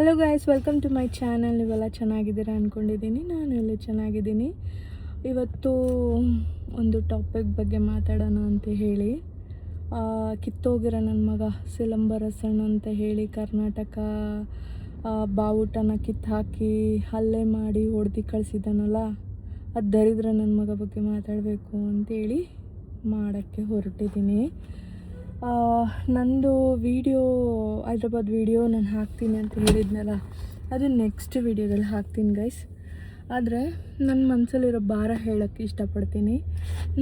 Hello guys welcome to my channel ನೀವೆಲ್ಲ ಚೆನ್ನಾಗಿದ್ದೀರಾ ಅಂದ್ಕೊಂಡಿದ್ದೀನಿ ನಾನು ಎಲ್ಲ ಚೆನ್ನಾಗಿದ್ದೀನಿ. ಇವತ್ತು ಒಂದು ಟಾಪಿಕ್ ಬಗ್ಗೆ ಮಾತಾಡೋಣ ಅಂತ ಹೇಳಿ. ಕಿತ್ತೋಗಿರ ನನ್ನ ಮಗ ಸಿಲಂಬರಸಣ್ಣ ಅಂತ ಹೇಳಿ ಕರ್ನಾಟಕ ಬಾವುಟನ ಕಿತ್ತು ಹಾಕಿ ಹಲ್ಲೆ ಮಾಡಿ ಹೊಡೆದು ಕಳಿಸಿದ್ದಾನಲ್ಲ ಅದು ದರಿದ್ರ ನನ್ನ ಮಗ ಬಗ್ಗೆ ಮಾತಾಡಬೇಕು ಅಂತೇಳಿ ಮಾಡೋಕ್ಕೆ ಹೊರಟಿದ್ದೀನಿ. ನಂದು ವೀಡಿಯೋ ಹೈದ್ರಾಬಾದ್ ವಿಡಿಯೋ ನಾನು ಹಾಕ್ತೀನಿ ಅಂತ ಹೇಳಿದ್ನಲ್ಲ, ಅದು ನೆಕ್ಸ್ಟ್ ವೀಡಿಯೋದಲ್ಲಿ ಹಾಕ್ತೀನಿ ಗೈಸ್ ಆದರೆ ನನ್ನ ಮನಸ್ಸಲ್ಲಿರೋ ಭಾರ ಹೇಳೋಕ್ಕೆ ಇಷ್ಟಪಡ್ತೀನಿ.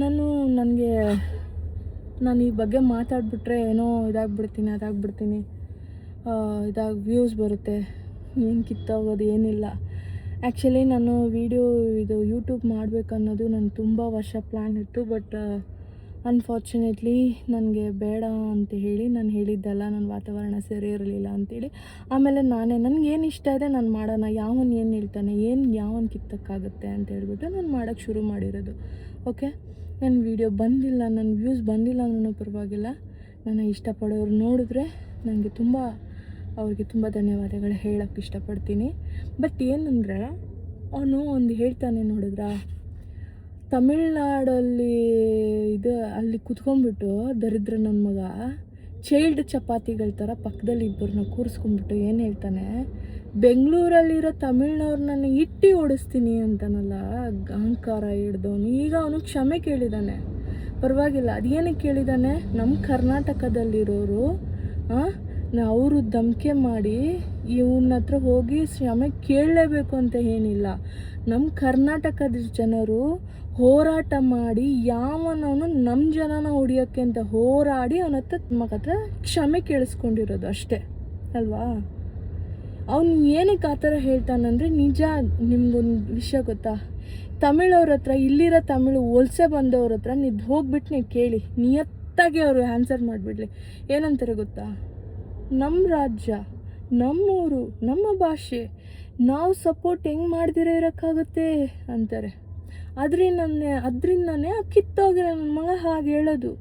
ನಾನು ನನಗೆ, ನಾನು ಈ ಬಗ್ಗೆ ಮಾತಾಡ್ಬಿಟ್ರೆ ಏನೋ ಇದಾಗ್ಬಿಡ್ತೀನಿ, ಅದಾಗ್ಬಿಡ್ತೀನಿ. ಇದಾಗಿ ವ್ಯೂಸ್ ಬರುತ್ತೆ. ಏನು ಕಿತ್ತೋಗೋದು, ಏನಿಲ್ಲ. ಆ್ಯಕ್ಚುಲಿ ನಾನು ವೀಡಿಯೋ ಇದು ಯೂಟ್ಯೂಬ್ ಮಾಡಬೇಕನ್ನೋದು ನಾನು ತುಂಬ ವರ್ಷ ಪ್ಲ್ಯಾನ್ ಇತ್ತು ಬಟ್ ಅನ್ಫಾರ್ಚುನೇಟ್ಲಿ ನನಗೆ ಬೇಡ ಅಂತ ಹೇಳಿ, ನಾನು ಹೇಳಿದ್ದಲ್ಲ ನನ್ನ ವಾತಾವರಣ ಸರಿ ಇರಲಿಲ್ಲ ಅಂತೇಳಿ. ಆಮೇಲೆ ನಾನೇ ನನಗೇನು ಇಷ್ಟ ಇದೆ ನಾನು ಮಾಡೋಣ, ಯಾವನ್ ಏನು ಹೇಳ್ತಾನೆ, ಏನು ಯಾವನ್ ಕಿತ್ತಕ್ಕಾಗುತ್ತೆ ಅಂತ ಹೇಳ್ಬಿಟ್ಟು ನಾನು ಮಾಡೋಕ್ಕೆ ಶುರು ಮಾಡಿರೋದು. ಓಕೆ ನನ್ನ ವಿಡಿಯೋ ಬಂದಿಲ್ಲ ನನ್ನ ವ್ಯೂಸ್ ಬಂದಿಲ್ಲ ಅನ್ನೋ ಪರವಾಗಿಲ್ಲ. ನನ್ನ ಇಷ್ಟಪಡೋರು ನೋಡಿದ್ರೆ ನನಗೆ ತುಂಬ, ಅವ್ರಿಗೆ ತುಂಬ ಧನ್ಯವಾದಗಳು ಹೇಳೋಕ್ಕೆ ಇಷ್ಟಪಡ್ತೀನಿ. ಬಟ್ ಏನಂದರೆ, ಅವನು ಒಂದು ಹೇಳ್ತಾನೆ ನೋಡಿದ್ರಾ ತಮಿಳ್ನಾಡಲ್ಲಿ ಇದು ಅಲ್ಲಿ ಕುತ್ಕೊಂಡ್ಬಿಟ್ಟು ದರಿದ್ರ ನನ್ನ ಮಗ ಚೈಲ್ಡ್ ಚಪಾತಿಗಳ ಥರ ಪಕ್ಕದಲ್ಲಿ ಇಬ್ಬರನ್ನ ಕೂರಿಸ್ಕೊಂಡ್ಬಿಟ್ಟು ಏನು ಹೇಳ್ತಾನೆ, ಬೆಂಗಳೂರಲ್ಲಿರೋ ತಮಿಳ್ನವ್ರನ್ನ ಇಟ್ಟಿ ಓಡಿಸ್ತೀನಿ ಅಂತಾನಲ್ಲ, ಅಹಂಕಾರ ಹಿಡ್ದವನು. ಈಗ ಅವನು ಕ್ಷಮೆ ಕೇಳಿದ್ದಾನೆ ಪರವಾಗಿಲ್ಲ ಅದೇನಕ್ಕೆ ಕೇಳಿದ್ದಾನೆ ನಮ್ಮ ಕರ್ನಾಟಕದಲ್ಲಿರೋರು ಅವರು ಧಮಕೆ ಮಾಡಿ ಇವನ ಹತ್ರ ಹೋಗಿ ಕ್ಷಮೆ ಕೇಳಲೇಬೇಕು ಅಂತ ಏನಿಲ್ಲ. ನಮ್ಮ ಕರ್ನಾಟಕದ ಜನರು ಹೋರಾಟ ಮಾಡಿ ಯಾವನವನು ನಮ್ಮ ಜನನ ಹೊಡಿಯೋಕ್ಕೆ ಅಂತ ಹೋರಾಡಿ ಅವನ ಹತ್ರ ಕ್ಷಮೆ ಕೇಳಿಸ್ಕೊಂಡಿರೋದು ಅಷ್ಟೇ, ಅಲ್ವಾ? ಅವನು ಏನಕ್ಕೆ ಆ ಥರ ಹೇಳ್ತಾನಂದರೆ, ನಿಜ ನಿಮ್ಗೊಂದು ವಿಷಯ ಗೊತ್ತಾ? ತಮಿಳವ್ರ ಹತ್ರ, ಇಲ್ಲಿರೋ ತಮಿಳು ವಲಸೆ ಬಂದವ್ರ ಹತ್ರ ನೀವು ಹೋಗ್ಬಿಟ್ಟು ನೀವು ಕೇಳಿ, ನಿಯತ್ತಾಗಿ ಅವರು ಆನ್ಸರ್ ಮಾಡಿಬಿಡ್ಲಿ. ಏನಂತಾರೆ ಗೊತ್ತಾ? ನಮ್ಮ ರಾಜ್ಯ ನಮ್ಮೂರು ನಮ್ಮ ಭಾಷೆ, ನಾವು ಸಪೋರ್ಟ್ ಹೆಂಗೆ ಮಾಡ್ದಿರ ಇರೋಕ್ಕಾಗುತ್ತೆ? ಅಂತಾರೆ. ಅದರಿಂದನೇ ಅದರಿಂದನೇ ಆ ಕಿತ್ತೋಗಿರೋ ನನ್ನ ಮಗ ಹಾಗೆ ಹೇಳೋದು.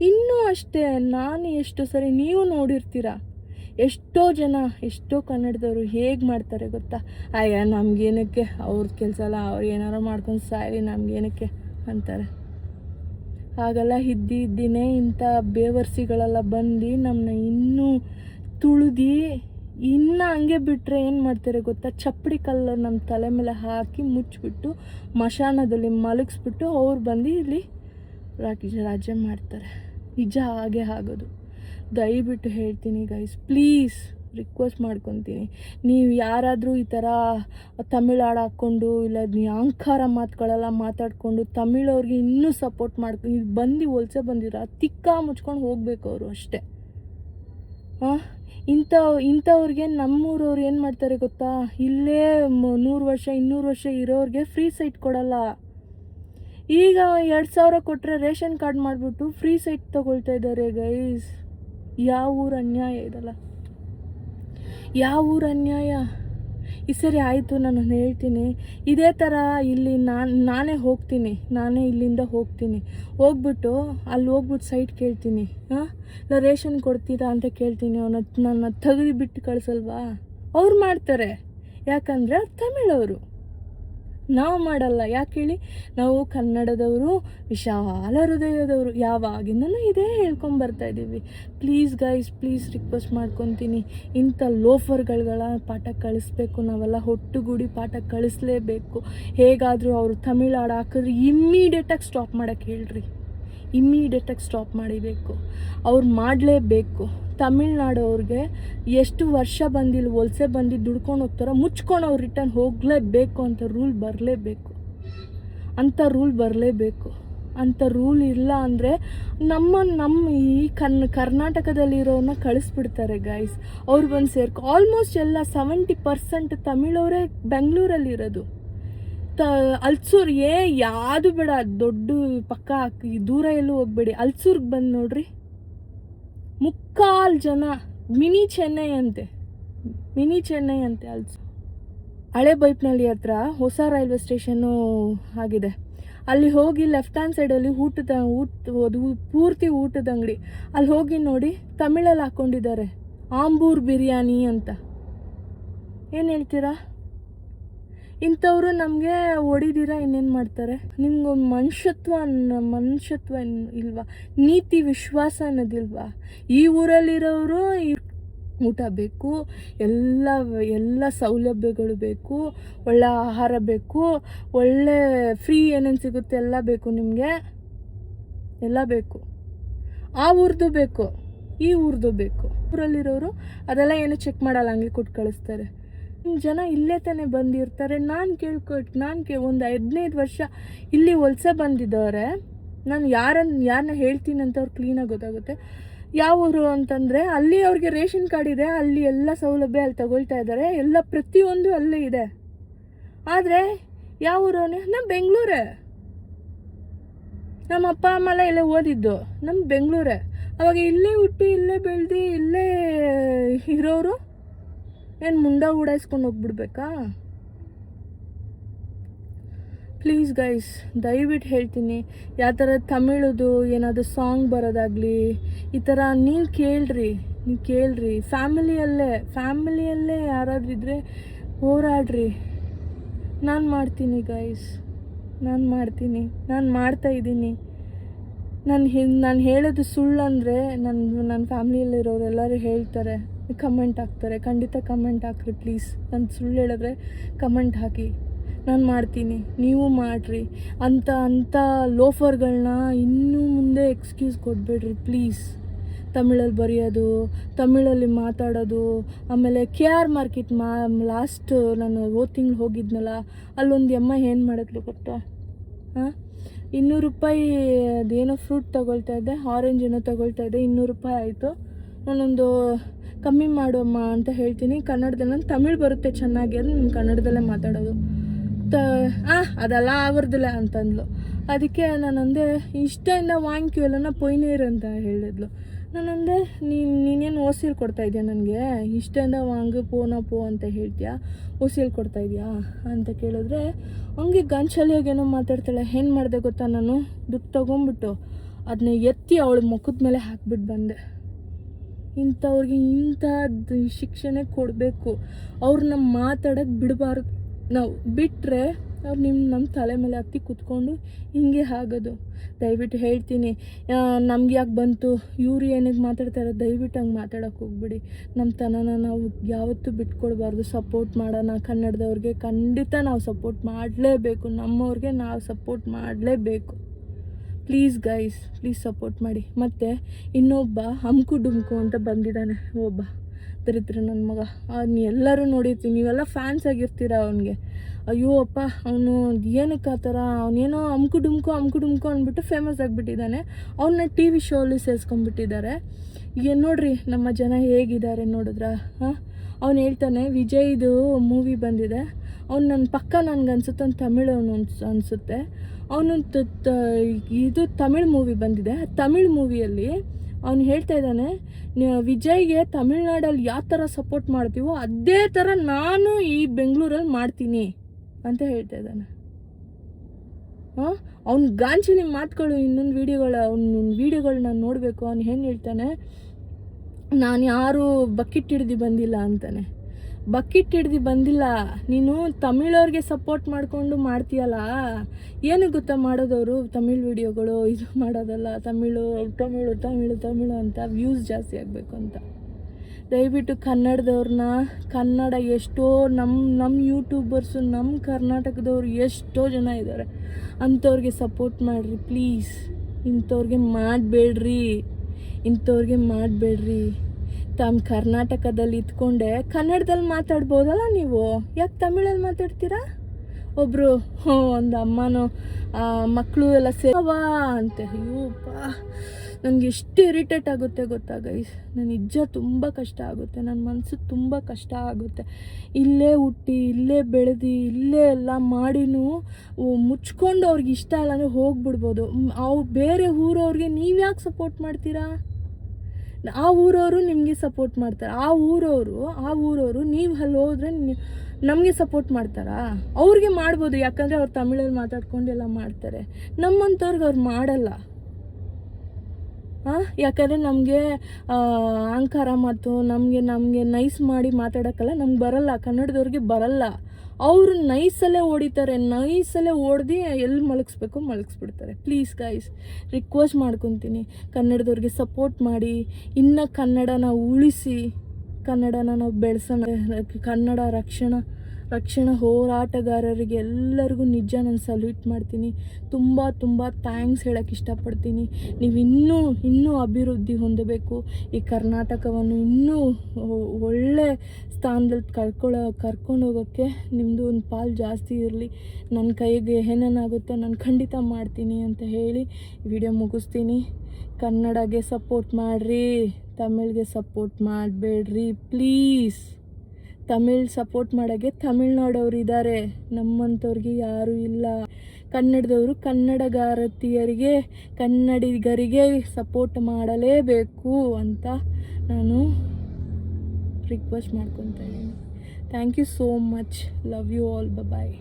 ಇನ್ನೂ ಅಷ್ಟೇ, ನಾನು ಎಷ್ಟು ಸರಿ ನೀವು ನೋಡಿರ್ತೀರ? ಎಷ್ಟೋ ಜನ, ಎಷ್ಟೋ ಕನ್ನಡದವರು ಹೇಗೆ ಮಾಡ್ತಾರೆ ಗೊತ್ತಾ? ಅಯ್ಯ, ನಮಗೇನಕ್ಕೆ? ಅವ್ರ ಕೆಲಸ ಅಲ್ಲ, ಅವ್ರು ಏನಾರು ಮಾಡ್ಕೊಂಡು ಸಾಯಲಿ, ನಮಗೇನಕ್ಕೆ ಅಂತಾರೆ. ಹಾಗೆಲ್ಲ, ಇದ್ದಿ, ಇದ್ದಿನೇ ಇಂಥ ಬೇವರ್ಸಿಗಳೆಲ್ಲ ಬಂದು ನಮ್ಮನ್ನ ಇನ್ನೂ ತುಳಿದು ಇನ್ನು ಹಂಗೆ ಬಿಟ್ಟರೆ ಏನು ಮಾಡ್ತಾರೆ ಗೊತ್ತಾ? ಚಪ್ಪಡಿ ಕಲ್ಲು ನಮ್ಮ ತಲೆ ಮೇಲೆ ಹಾಕಿ ಮುಚ್ಚಿಬಿಟ್ಟು ಮಶಾನದಲ್ಲಿ ಮಲಗಿಸ್ಬಿಟ್ಟು ಅವ್ರು ಬಂದು ಇಲ್ಲಿ ರಾಜ್ಯ ರಾಜ್ಯ ಮಾಡ್ತಾರೆ. ನಿಜ ಹಾಗೆ ಆಗೋದು. ದಯವಿಟ್ಟು ಹೇಳ್ತೀನಿ ಗೈಸ್ ಪ್ಲೀಸ್ ರಿಕ್ವೆಸ್ಟ್ ಮಾಡ್ಕೊತೀನಿ. ನೀವು ಯಾರಾದರೂ ಈ ಥರ ತಮಿಳು ಹಾಡು ಹಾಕ್ಕೊಂಡು ಇಲ್ಲ ಅಹಂಕಾರ ಮಾತುಗಳೆಲ್ಲ ಮಾತಾಡಿಕೊಂಡು ತಮಿಳವ್ರಿಗೆ ಇನ್ನೂ ಸಪೋರ್ಟ್ ಮಾಡ್ಕೊಂಡು ಬಂದು ವಲಸೆ ಬಂದಿರೋ, ತಿಕ್ಕ ಮುಚ್ಕೊಂಡು ಹೋಗ್ಬೇಕು ಅವರು ಅಷ್ಟೇ. ಹಾಂ ಇಂಥ ಇಂಥವ್ರಿಗೆ ನಮ್ಮೂರವ್ರು ಏನು ಮಾಡ್ತಾರೆ ಗೊತ್ತಾ? ಇಲ್ಲೇ ನೂರು ವರ್ಷ, ಇನ್ನೂರು ವರ್ಷ ಇರೋರಿಗೆ ಫ್ರೀ ಸೈಟ್ ಕೊಡಲ್ಲ. ಈಗ ಎರಡು ಸಾವಿರ ಕೊಟ್ಟರೆ ರೇಷನ್ ಕಾರ್ಡ್ ಮಾಡಿಬಿಟ್ಟು ಫ್ರೀ ಸೈಟ್ ತೊಗೊಳ್ತಾ ಇದ್ದಾರೆ ಗೈಸ್ ಯಾವ ಊರು ಅನ್ಯಾಯ ಇದಲ್ಲ. ಯಾವ ಊರು ಅನ್ಯಾಯ? ಈ ಸರಿ ಆಯಿತು, ನಾನು ಹೇಳ್ತೀನಿ. ಇದೇ ಥರ ಇಲ್ಲಿ ನಾನು, ನಾನೇ ಹೋಗ್ತೀನಿ. ನಾನೇ ಇಲ್ಲಿಂದ ಹೋಗ್ತೀನಿ. ಹೋಗ್ಬಿಟ್ಟು ಅಲ್ಲಿ ಹೋಗ್ಬಿಟ್ಟು ಸೈಟ್ ಕೇಳ್ತೀನಿ. ಹಾಂ? ರೇಷನ್ ಕೊಡ್ತೀರಾ ಅಂತ ಕೇಳ್ತೀನಿ ಅವನ ನನ್ನ ತೆಗೆದು ಬಿಟ್ಟು ಕಳಿಸಲ್ವಾ? ಅವ್ರು ಮಾಡ್ತಾರೆ. ಯಾಕಂದರೆ ತಮಿಳವರು ನಾವು ಮಾಡಲ್ಲ. ಯಾಕೆ ಹೇಳಿ? ನಾವು ಕನ್ನಡದವರು, ವಿಶಾಲ ಹೃದಯದವರು. ಯಾವಾಗಿಂದನೂ ಇದೇ ಹೇಳ್ಕೊಂಬರ್ತಾ ಇದ್ದೀವಿ. ಪ್ಲೀಸ್ ಗೈಸ್ ಪ್ಲೀಸ್ ರಿಕ್ವೆಸ್ಟ್ ಮಾಡ್ಕೊತೀನಿ. ಇಂಥ ಲೋಫರ್ಗಳ ಪಾಠ ಕಳಿಸ್ಬೇಕು. ನಾವೆಲ್ಲ ಒಟ್ಟುಗೂಡಿ ಪಾಠ ಕಳಿಸ್ಲೇಬೇಕು. ಹೇಗಾದರೂ ಅವರು ತಮಿಳು ಹಾಡು ಹಾಕಿದ್ರೆ ಇಮ್ಮಿಡಿಯೇಟಾಗಿ ಸ್ಟಾಪ್ ಮಾಡೋಕ್ಕೆ ಹೇಳ್ರಿ. ಇಮ್ಮಿಡಿಯೇಟಾಗಿ ಸ್ಟಾಪ್ ಮಾಡಿಬೇಕು. ಅವ್ರು ಮಾಡಲೇಬೇಕು. ತಮಿಳ್ನಾಡು ಅವ್ರಿಗೆ ಎಷ್ಟು ವರ್ಷ ಬಂದಿಲ್ಲ ವಲಸೆ ಬಂದು ದುಡ್ಕೊಂಡು ಹೋಗ್ತಾರೋ, ಮುಚ್ಕೊಂಡು ಅವ್ರು ರಿಟರ್ನ್ ಹೋಗಲೇಬೇಕು ಅಂತ ರೂಲ್ ಬರಲೇಬೇಕು. ಅಂಥ ರೂಲ್ ಬರಲೇಬೇಕು. ಅಂಥ ರೂಲ್ ಇಲ್ಲ ಅಂದರೆ ನಮ್ಮ ನಮ್ಮ ಈ ಕನ್ ಕರ್ನಾಟಕದಲ್ಲಿರೋನ್ನ ಕಳಿಸ್ಬಿಡ್ತಾರೆ ಗೈಸ್ ಅವ್ರು ಬಂದು ಸೇರ್ಕೊ ಆಲ್ಮೋಸ್ಟ್ ಎಲ್ಲ ಸೆವೆಂಟಿ ಪರ್ಸೆಂಟ್ ತಮಿಳವರೇ ಬೆಂಗಳೂರಲ್ಲಿರೋದು ತ ಅಲ್ಸೂರ್, ಏ, ಯಾವುದು ಬೇಡ, ದೊಡ್ಡ ಪಕ್ಕ ಹಾಕಿ ದೂರ ಎಲ್ಲೂ ಹೋಗ್ಬೇಡಿ. ಅಲ್ಸೂರ್ಗೆ ಬಂದು ನೋಡ್ರಿ. ಮುಕ್ಕಾಲು ಜನ, ಮಿನಿ ಚೆನ್ನೈ ಅಂತೆ. ಮಿನಿ ಚೆನ್ನೈ ಅಂತೆ ಅಲ್ಸೂರ್. ಹಳೆ ಬೈಪ್ನಲ್ಲಿ ಹತ್ರ ಹೊಸ ರೈಲ್ವೆ ಸ್ಟೇಷನ್ನು ಆಗಿದೆ. ಅಲ್ಲಿ ಹೋಗಿ ಲೆಫ್ಟ್ ಹ್ಯಾಂಡ್ ಸೈಡಲ್ಲಿ ಊಟದ, ಊಟ, ಅದು ಪೂರ್ತಿ ಊಟದ ಅಂಗಡಿ. ಅಲ್ಲಿ ಹೋಗಿ ನೋಡಿ ತಮಿಳಲ್ಲಿ ಹಾಕ್ಕೊಂಡಿದ್ದಾರೆ ಆಂಬೂರ್ ಬಿರಿಯಾನಿ ಅಂತ. ಏನು ಹೇಳ್ತೀರಾ? ಇಂಥವ್ರು ನಮಗೆ ಹೊಡಿದಿರ ಇನ್ನೇನು ಮಾಡ್ತಾರೆ? ನಿಮ್ಗೊಂದು ಮನುಷ್ಯತ್ವ ಅನ್ನೋ, ಮನುಷ್ಯತ್ವ ಇಲ್ವಾ? ನೀತಿ, ವಿಶ್ವಾಸ ಅನ್ನೋದಿಲ್ವಾ? ಈ ಊರಲ್ಲಿರೋರು ಈ ಊಟ ಬೇಕು, ಎಲ್ಲ ಎಲ್ಲ ಸೌಲಭ್ಯಗಳು ಬೇಕು, ಒಳ್ಳೆ ಆಹಾರ ಬೇಕು, ಒಳ್ಳೆ ಫ್ರೀ ಏನೇನು ಸಿಗುತ್ತೆ ಎಲ್ಲ ಬೇಕು ನಿಮಗೆ. ಎಲ್ಲ ಬೇಕು. ಆ ಊರ್ದು ಬೇಕು, ಈ ಊರ್ದು ಬೇಕು. ಊರಲ್ಲಿರೋರು ಅದೆಲ್ಲ ಏನು ಚೆಕ್ ಮಾಡಲ್ಲ, ಹಂಗೆ ಕೊಟ್ಟು ಕಳಿಸ್ತಾರೆ ಜನ ಇಲ್ಲೇ ತಾನೇ ಬಂದಿರ್ತಾರೆ. ನಾನು ಕೇಳ್ಕೊಟ್ ನಾನು ಕೇ, ಒಂದು ಹದಿನೈದು ವರ್ಷ ಇಲ್ಲಿ ವಲಸೆ ಬಂದಿದ್ದವ್ರೆ, ನಾನು ಯಾರನ್ನ ಯಾರನ್ನ ಹೇಳ್ತೀನಿ ಅಂತ ಅವ್ರು ಕ್ಲೀನಾಗಿ ಗೊತ್ತಾಗುತ್ತೆ. ಯಾವ ಊರು ಅಂತಂದರೆ ಅಲ್ಲಿ ಅವ್ರಿಗೆ ರೇಷನ್ ಕಾರ್ಡ್ ಇದೆ, ಅಲ್ಲಿ ಎಲ್ಲ ಸೌಲಭ್ಯ ಅಲ್ಲಿ ತಗೊಳ್ತಾ ಇದ್ದಾರೆ ಎಲ್ಲ ಪ್ರತಿಯೊಂದು ಅಲ್ಲೇ ಇದೆ. ಆದರೆ ಯಾವ ಊರು ನಮ್ಮ ಬೆಂಗಳೂರೇ. ನಮ್ಮ ಅಪ್ಪ, ಅಮ್ಮ ಎಲ್ಲ ಇಲ್ಲೇ ಓದಿದ್ದು ನಮ್ಮ ಬೆಂಗಳೂರೇ. ಅವಾಗ ಇಲ್ಲೇ ಹುಟ್ಟಿ, ಇಲ್ಲೇ ಬೆಳೆದು, ಇಲ್ಲೇ ಇರೋರು ಏನು ಮುಂಡ ಉಡಾಯಿಸ್ಕೊಂಡು ಹೋಗ್ಬಿಡ್ಬೇಕಾ? ಪ್ಲೀಸ್ ಗೈಸ್ ದಯವಿಟ್ಟು ಹೇಳ್ತೀನಿ. ಯಾವ ಥರ ತಮಿಳದು ಏನಾದರೂ ಸಾಂಗ್ ಬರೋದಾಗಲಿ, ಈ ಥರ ನೀವು ಕೇಳ್ರಿ ನೀವು ಕೇಳ್ರಿ. ಫ್ಯಾಮಿಲಿಯಲ್ಲೇ ಫ್ಯಾಮಿಲಿಯಲ್ಲೇ ಯಾರಾದ್ರೂ ಇದ್ದರೆ ಹೋರಾಡ್ರಿ. ನಾನು ಮಾಡ್ತೀನಿ ಗೈಸ್ ನಾನು ಮಾಡ್ತೀನಿ. ನಾನು ಮಾಡ್ತಾ ಇದ್ದೀನಿ. ನಾನು ನಾನು ಹೇಳೋದು ಸುಳ್ಳು ಅಂದರೆ ನನ್ನ ನನ್ನ ಫ್ಯಾಮಿಲಿಯಲ್ಲಿರೋರೆಲ್ಲರೂ ಹೇಳ್ತಾರೆ. ಕಮೆಂಟ್ ಹಾಕ್ತಾರೆ. ಖಂಡಿತ ಕಮೆಂಟ್ ಹಾಕ್ರಿ ಪ್ಲೀಸ್ ನಾನು ಸುಳ್ಳು ಹೇಳಿದ್ರೆ ಕಮೆಂಟ್ ಹಾಕಿ. ನಾನು ಮಾಡ್ತೀನಿ. ನೀವು ಮಾಡಿರಿ. ಅಂಥ ಅಂಥ ಲೋಫರ್ಗಳನ್ನ ಇನ್ನೂ ಮುಂದೆ ಎಕ್ಸ್ಕ್ಯೂಸ್ ಕೊಡಬೇಡ್ರಿ ಪ್ಲೀಸ್ ತಮಿಳಲ್ಲಿ ಬರೆಯೋದು, ತಮಿಳಲ್ಲಿ ಮಾತಾಡೋದು, ಆಮೇಲೆ ಕೆ ಆರ್ ಮಾರ್ಕೆಟ್ ಮಾ ಲಾಸ್ಟ್ ನಾನು ಹೋದ ತಿಂಗಳು ಹೋಗಿದ್ನಲ್ಲ, ಅಲ್ಲೊಂದು ಎಮ್ಮ ಏನು ಮಾಡಿದ್ಲು ಗೊತ್ತಾ? ಹಾಂ? ಇನ್ನೂರು ರೂಪಾಯಿ ಅದೇನೋ ಫ್ರೂಟ್ ತೊಗೊಳ್ತಾ ಇದ್ದೆ ಆರೆಂಜ್ ಏನೋ ತೊಗೊಳ್ತಾ ಇದ್ದೆ, ಇನ್ನೂರು ರೂಪಾಯಿ ಆಯಿತು. ನಾನೊಂದು ಕಮ್ಮಿ ಮಾಡು ಅಮ್ಮ ಅಂತ ಹೇಳ್ತೀನಿ. ಕನ್ನಡದಲ್ಲಿ ನಂಗೆ ತಮಿಳ್ ಬರುತ್ತೆ ಚೆನ್ನಾಗಿ ಅಂದ್ರೆ ನಾನು ಕನ್ನಡದಲ್ಲೇ ಮಾತಾಡೋದು. ತ, ಆ, ಅದೆಲ್ಲ ಆವರ್ದಿಲ್ಲ ಅಂತಂದ್ಲು. ಅದಕ್ಕೆ ನಾನಂದೆ ಇಷ್ಟದಿಂದ ವಾಂಗ್ಕ್ಯೂಲನ್ನ ಪೊಯ್ನೇರ್ ಅಂತ ಹೇಳಿದ್ಲು. ನಾನಂದೆ, ನೀನು, ನೀನೇನು ಓಸಿಲ್ ಕೊಡ್ತಾ ಇದೆಯಾ ನನಗೆ? ಇಷ್ಟದಿಂದ ವಾಂಗ್ ಪೋನ ಪೋ ಅಂತ ಹೇಳ್ತೀಯಾ? ಓಸಿಲ್ ಕೊಡ್ತಾ ಇದೆಯಾ? ಅಂತ ಕೇಳಿದ್ರೆ, ಹಂಗೆ ಗಂಚಲಿಯಾಗೇನೋ ಮಾತಾಡ್ತಾಳೆ. ಏನು ಮಾಡಿದೆ ಗೊತ್ತಾ ನಾನು? ದುಡ್ಡು ತೊಗೊಂಬಿಟ್ಟು. ಅದನ್ನ ಎತ್ತಿ ಅವಳ ಮುಖದ ಮೇಲೆ ಹಾಕ್ಬಿಟ್ಟು ಬಂದೆ. ಇಂಥವ್ರಿಗೆ ಇಂಥದ್ದು ಶಿಕ್ಷಣ ಕೊಡಬೇಕು. ಅವ್ರನ್ನ ಮಾತಾಡೋಕ್ಕೆ ಬಿಡಬಾರ್ದು. ನಾವು ಬಿಟ್ಟರೆ ಅವ್ರು ನಿಮ್ಮ ನಮ್ಮ ತಲೆ ಮೇಲೆ ಹತ್ತಿ ಕೂತ್ಕೊಂಡು ಹಿಂಗೆ ಆಗೋದು. ದಯವಿಟ್ಟು ಹೇಳ್ತೀನಿ ನಮ್ಗೆ ಯಾಕೆ ಬಂತು? ಇವ್ರು ಏನಿಗೆ ಮಾತಾಡ್ತಾರೆ ದಯವಿಟ್ಟು ಹಂಗೆ ಮಾತಾಡೋಕೆ ಹೋಗ್ಬಿಡಿ. ನಮ್ಮ ತನನ ನಾವು ಯಾವತ್ತೂ ಬಿಟ್ಕೊಡ್ಬಾರ್ದು. ಸಪೋರ್ಟ್ ಮಾಡೋಣ. ಕನ್ನಡದವ್ರಿಗೆ ಖಂಡಿತ ನಾವು ಸಪೋರ್ಟ್ ಮಾಡಲೇಬೇಕು. ನಮ್ಮವ್ರಿಗೆ ನಾವು ಸಪೋರ್ಟ್ ಮಾಡಲೇಬೇಕು. ಪ್ಲೀಸ್ ಗೈಸ್ ಪ್ಲೀಸ್ ಸಪೋರ್ಟ್ ಮಾಡಿ. ಮತ್ತು ಇನ್ನೊಬ್ಬ ಹಮ್ಕು ಡುಮ್ಕು ಅಂತ ಬಂದಿದ್ದಾನೆ, ಒಬ್ಬ ದರಿದ್ರ ನನ್ನ ಮಗ. ಅವ್ನು ಎಲ್ಲರೂ ನೋಡಿರ್ತೀನಿ ನೀವೆಲ್ಲ ಫ್ಯಾನ್ಸ್ ಆಗಿರ್ತೀರ ಅವನಿಗೆ. ಅಯ್ಯೋ ಅಪ್ಪ, ಅವನು ಏನಕ್ಕೆ ಆ ಥರ, ಅವನೇನೋ ಅಮ್ಕು ಡುಮ್ಕು ಅಮ್ಕು ಡುಮ್ಕು ಅಂದ್ಬಿಟ್ಟು ಫೇಮಸ್ ಆಗಿಬಿಟ್ಟಿದ್ದಾನೆ. ಅವನ್ನ ಟಿ ವಿ ಶೋಲಿ ಸೇರಿಸ್ಕೊಂಡ್ಬಿಟ್ಟಿದ್ದಾರೆ. ಈಗ ನೋಡ್ರಿ, ನಮ್ಮ ಜನ ಹೇಗಿದ್ದಾರೆ ನೋಡಿದ್ರ? ಹಾಂ? ಅವ್ನು ಹೇಳ್ತಾನೆ, ವಿಜಯ್ದು ಮೂವಿ ಬಂದಿದೆ. ಅವ್ನು ನನ್ನ ಪಕ್ಕ ನನಗೆ ಅನ್ಸುತ್ತೆ, ಅವ್ನು ತಮಿಳು ಅವನು ಅನಿಸುತ್ತೆ. ಅವನು ಇದು ತಮಿಳ್ ಮೂವಿ ಬಂದಿದೆ. ತಮಿಳ್ ಮೂವಿಯಲ್ಲಿ ಅವನು ಹೇಳ್ತಾ ಇದ್ದಾನೆ ವಿಜಯ್ಗೆ ತಮಿಳ್ನಾಡಲ್ಲಿ ಯಾವ ಥರ ಸಪೋರ್ಟ್ ಮಾಡ್ತೀವೋ ಅದೇ ಥರ ನಾನು ಈ ಬೆಂಗಳೂರಲ್ಲಿ ಮಾಡ್ತೀನಿ, ಅಂತ ಹೇಳ್ತಾ ಇದ್ದಾನೆ. ಹಾಂ? ಅವ್ನ ಗಾಂಚಿನ ಮಾತುಗಳು ಇನ್ನೊಂದು ವೀಡಿಯೋಗಳ, ಅವ್ನ ನಾನು ನೋಡಬೇಕು. ಅವ್ನು ಏನು ಹೇಳ್ತಾನೆ, ನಾನು ಯಾರು ಬಕೆಟ್ ಹಿಡ್ದು ಬಂದಿಲ್ಲ, ಅಂತಾನೆ. ಬಕೆಟ್ ಹಿಡ್ದು ಬಂದಿಲ್ಲ. ನೀನು ತಮಿಳವ್ರಿಗೆ ಸಪೋರ್ಟ್ ಮಾಡಿಕೊಂಡು ಮಾಡ್ತೀಯಲ್ಲ? ಏನು ಗೊತ್ತಾ ಮಾಡೋದವರು ತಮಿಳ್ ವಿಡಿಯೋಗಳು, ಇದು ಮಾಡೋದಲ್ಲ, ತಮಿಳು ತಮಿಳು ತಮಿಳು ತಮಿಳು ಅಂತ ವ್ಯೂಸ್ ಜಾಸ್ತಿ ಆಗಬೇಕು ಅಂತ. ದಯವಿಟ್ಟು ಕನ್ನಡದವ್ರನ್ನ ಕನ್ನಡ ಎಷ್ಟೋ ನಮ್ಮ ನಮ್ಮ ಯೂಟ್ಯೂಬರ್ಸು ನಮ್ಮ ಕರ್ನಾಟಕದವ್ರು ಎಷ್ಟೋ ಜನ ಇದ್ದಾರೆ. ಅಂಥವ್ರಿಗೆ ಸಪೋರ್ಟ್ ಮಾಡಿರಿ ಪ್ಲೀಸ್ ಇಂಥವ್ರಿಗೆ ಮಾಡಬೇಡ್ರಿ. ಇಂಥವ್ರಿಗೆ ಮಾಡಬೇಡ್ರಿ. ತಮ್ಮ ಕರ್ನಾಟಕದಲ್ಲಿ ಇದ್ಕೊಂಡೆ ಕನ್ನಡದಲ್ಲಿ ಮಾತಾಡ್ಬೋದಲ್ಲ ನೀವು? ಯಾಕೆ ತಮಿಳಲ್ಲಿ ಮಾತಾಡ್ತೀರಾ? ಒಬ್ಬರು ಒಂದು ಅಮ್ಮನೋ ಮಕ್ಕಳು ಎಲ್ಲ ಸೇವಾ ಅಂತೆ. ಅಯ್ಯೋಪ್ಪ ನನಗೆ ಎಷ್ಟು ಇರಿಟೇಟ್ ಆಗುತ್ತೆ ಗೊತ್ತಾ ಗೈಸ್? ನನ್ನ ನಿಜ ತುಂಬ ಕಷ್ಟ ಆಗುತ್ತೆ. ನನ್ನ ಮನಸ್ಸು ತುಂಬ ಕಷ್ಟ ಆಗುತ್ತೆ. ಇಲ್ಲೇ ಹುಟ್ಟಿ, ಇಲ್ಲೇ ಬೆಳೆದು, ಇಲ್ಲೇ ಎಲ್ಲ ಮಾಡಿನೂ ಮುಚ್ಕೊಂಡು ಅವ್ರಿಗೆ ಇಷ್ಟ ಇಲ್ಲ ಅಂದರೆ ಹೋಗ್ಬಿಡ್ಬೋದು ಅವು ಬೇರೆ ಊರವ್ರಿಗೆ ನೀವು ಯಾಕೆ ಸಪೋರ್ಟ್ ಮಾಡ್ತೀರಾ? ಆ ಊರವರು ನಿಮಗೆ ಸಪೋರ್ಟ್ ಮಾಡ್ತಾರೆ. ಆ ಊರವರು ಆ ಊರವರು ನೀವು ಅಲ್ಲಿ ಹೋದ್ರೆ ನಮಗೆ ಸಪೋರ್ಟ್ ಮಾಡ್ತಾರಾ? ಅವ್ರಿಗೆ ಮಾಡ್ಬೋದು, ಯಾಕಂದರೆ ಅವ್ರು ತಮಿಳಲ್ಲಿ ಮಾತಾಡ್ಕೊಂಡು ಎಲ್ಲ ಮಾಡ್ತಾರೆ. ನಮ್ಮಂಥವ್ರಿಗೆ ಅವ್ರು ಮಾಡಲ್ಲ. ಹಾಂ ಯಾಕಂದರೆ ನಮಗೆ ಅಹಂಕಾರ ಮಾತು, ನಮಗೆ ನಮಗೆ ನೈಸ್ ಮಾಡಿ ಮಾತಾಡೋಕ್ಕಲ್ಲ, ನಮ್ಗೆ ಬರಲ್ಲ, ಕನ್ನಡದವ್ರಿಗೆ ಬರಲ್ಲ. ಅವರು ನೈಸಲ್ಲೇ ಹೊಡಿತಾರೆ ನೈಸಲ್ಲೇ ಹೊಡ್ದು ಎಲ್ಲಿ ಮಲಗಿಸ್ಬೇಕು ಮಲಗಿಸ್ಬಿಡ್ತಾರೆ. ಪ್ಲೀಸ್ ಗೈಸ್ ರಿಕ್ವೆಸ್ಟ್ ಮಾಡ್ಕೊತೀನಿ. ಕನ್ನಡದವ್ರಿಗೆ ಸಪೋರ್ಟ್ ಮಾಡಿ, ಇನ್ನು ಕನ್ನಡನ ಉಳಿಸಿ, ಕನ್ನಡನ ನಾವು ಬೆಳೆಸೋಣ, ಕನ್ನಡ ರಕ್ಷಣಾ. ರಕ್ಷಣಾ ಹೋರಾಟಗಾರರಿಗೆ ಎಲ್ಲರಿಗೂ ನಿಜ ನಾನು ಸಲ್ಯೂಟ್ ಮಾಡ್ತೀನಿ. ತುಂಬ ತುಂಬ ಥ್ಯಾಂಕ್ಸ್ ಹೇಳೋಕ್ಕೆ ಇಷ್ಟಪಡ್ತೀನಿ. ನೀವು ಇನ್ನೂ ಇನ್ನೂ ಅಭಿವೃದ್ಧಿ ಹೊಂದಬೇಕು. ಈ ಕರ್ನಾಟಕವನ್ನು ಇನ್ನೂ ಒಳ್ಳೆ ಸ್ಥಾನದಲ್ಲಿ ಕರ್ಕೊಳ್ಳೋ ಕರ್ಕೊಂಡು ಹೋಗೋಕ್ಕೆ ನಿಮ್ಮದು ಒಂದು ಪಾಲು ಜಾಸ್ತಿ ಇರಲಿ. ನನ್ನ ಕೈಗೆ ಏನೇನಾಗುತ್ತೋ ನಾನು ಖಂಡಿತ ಮಾಡ್ತೀನಿ ಅಂತ ಹೇಳಿ ವಿಡಿಯೋ ಮುಗಿಸ್ತೀನಿ. ಕನ್ನಡಗೆ ಸಪೋರ್ಟ್ ಮಾಡಿರಿ, ತಮಿಳ್ಗೆ ಸಪೋರ್ಟ್ ಮಾಡಬೇಡ್ರಿ ಪ್ಲೀಸ್ ತಮಿಳ್ ಸಪೋರ್ಟ್ ಮಾಡೋಕ್ಕೆ ತಮಿಳ್ನಾಡವ್ರು ಇದ್ದಾರೆ ನಮ್ಮಂಥವ್ರಿಗೆ ಯಾರೂ ಇಲ್ಲ. ಕನ್ನಡದವರು ಕನ್ನಡಗಾರತಿಯರಿಗೆ, ಕನ್ನಡಿಗರಿಗೆ ಸಪೋರ್ಟ್ ಮಾಡಲೇಬೇಕು ಅಂತ ನಾನು ರಿಕ್ವೆಸ್ಟ್ ಮಾಡ್ಕೊತಾ ಇದ್ದೀನಿ. Thank you so much love you all bye